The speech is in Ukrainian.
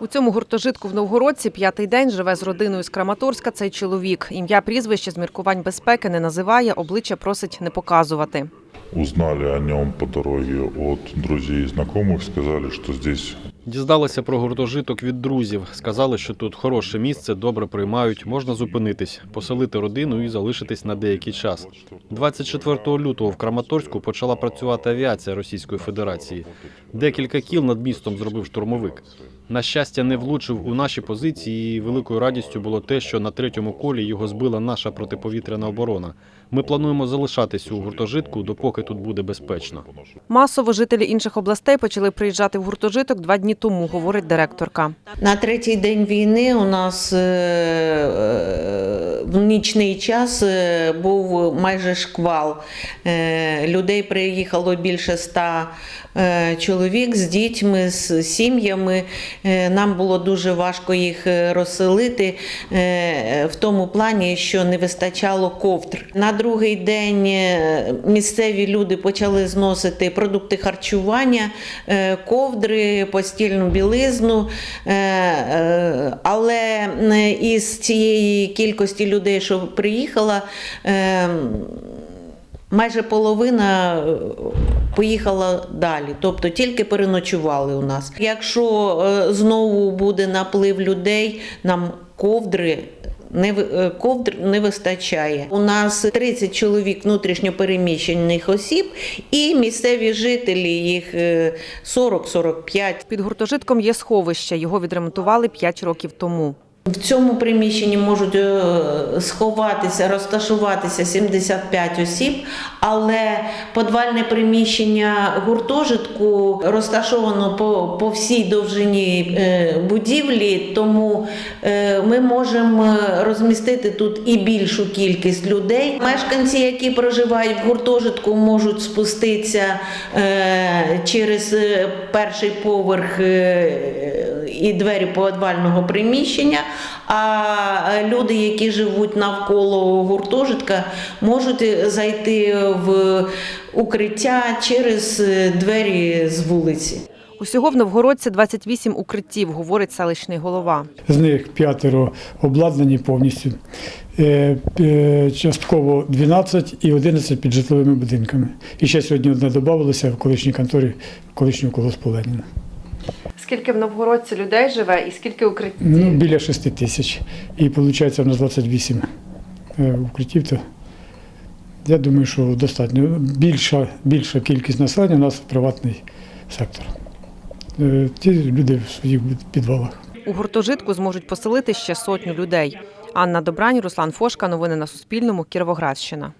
У цьому гуртожитку в Новгородці п'ятий день живе з родиною з Краматорська цей чоловік. Ім'я прізвище з міркувань безпеки не називає, обличчя просить не показувати. Узнали о нем по дорозі від друзів і знайомих, сказали, що здесь Діздалися про гуртожиток від друзів. Сказали, що тут хороше місце, добре приймають, можна зупинитись, поселити родину і залишитись на деякий час. 24 лютого в Краматорську почала працювати авіація Російської Федерації. Декілька кіл над містом зробив штурмовик. На щастя, не влучив у наші позиції. і Великою радістю було те, що на третьому колі його збила наша протиповітряна оборона. Ми плануємо залишатись у гуртожитку, допоки тут буде безпечно. Масово жителі інших областей почали приїжджати в гуртожиток два дні тому, говорить директорка. На третій день війни у нас е, е, в нічний час е, був майже шквал. Е, Людей приїхало більше ста е, чоловік з дітьми, з сім'ями. Нам було дуже важко їх розселити в тому плані, що не вистачало ковдр. На другий день місцеві люди почали зносити продукти харчування, ковдри, постільну білизну. Але із цієї кількості людей, що приїхала, е, майже половина е, поїхала далі, тобто тільки переночували у нас. Якщо е, знову буде наплив людей, нам ковдри. Не е, ковдр не вистачає. У нас 30 чоловік внутрішньопереміщених осіб, і місцеві жителі їх е, 40-45. Під гуртожитком є сховище. Його відремонтували 5 років тому. В цьому приміщенні можуть е, сховатися, розташуватися 75 осіб, але подвальне приміщення гуртожитку розташовано по, по всій довжині е, будівлі, тому е, ми можемо розмістити тут і більшу кількість людей. Мешканці, які проживають в гуртожитку, можуть спуститися через перший поверх. Е, і двері підвального приміщення. А люди, які живуть навколо гуртожитка, можуть зайти в укриття через двері з вулиці. Усього в Новгородці 28 укриттів, говорить селищний голова. З них п'ятеро обладнані повністю, Е, е, частково 12 і 11 під житловими будинками. І ще сьогодні одне додавалося в колишній конторі колишнього колгоспу Леніна. Скільки в Новгородці людей живе і скільки укриттів? Ну, біля 6 тисяч. І виходить, в нас 28 е, укриттів. То я думаю, що достатньо. Більша, більша кількість населення у нас в приватний сектор. Е, Ті люди в своїх підвалах. У гуртожитку зможуть поселити ще сотню людей. Анна Добрань, Руслан Фошка. Новини на Суспільному. Кіровоградщина.